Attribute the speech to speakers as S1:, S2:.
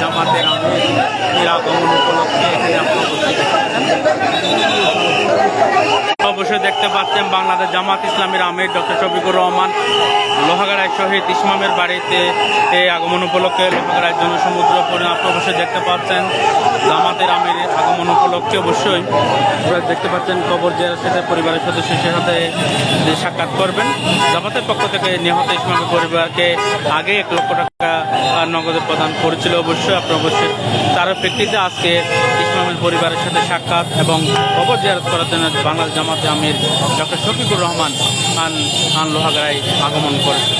S1: জামাতের আমির আগমন উপলক্ষে এখানে অবশ্যই দেখতে পাচ্ছেন বাংলাদেশ জামাত ইসলামের আমির ডক্টর শফিকুর রহমান, লোহাগাড়ায় শহীদ ইসমামের বাড়িতে এই আগমন উপলক্ষে, লোহাগাড়ায় জনসমুদ্র আপনারা অবশ্যই দেখতে পাচ্ছেন জামাতের আমির আগমন উপলক্ষে অবশ্যই দেখতে পাচ্ছেন কবর জিয়ারের সাথে পরিবারের সদস্যের সাথে সাক্ষাৎ করবেন। জামাতের পক্ষ থেকে নিহত ইসলামের পরিবারকে আগে এক লক্ষ টাকা আহ, নগদে প্রদান করেছিল অবশ্যই আপনার অবশ্যই তার প্রেক্ষিতে আজকে ইসলামের পরিবারের সাথে সাক্ষাৎ এবং খবর জেরাত করার জন্য বাংলাদেশ জামাতে আমির ডক্টর শফিকুর রহমান আন আন লোহাগড়ায় আগমন করেছে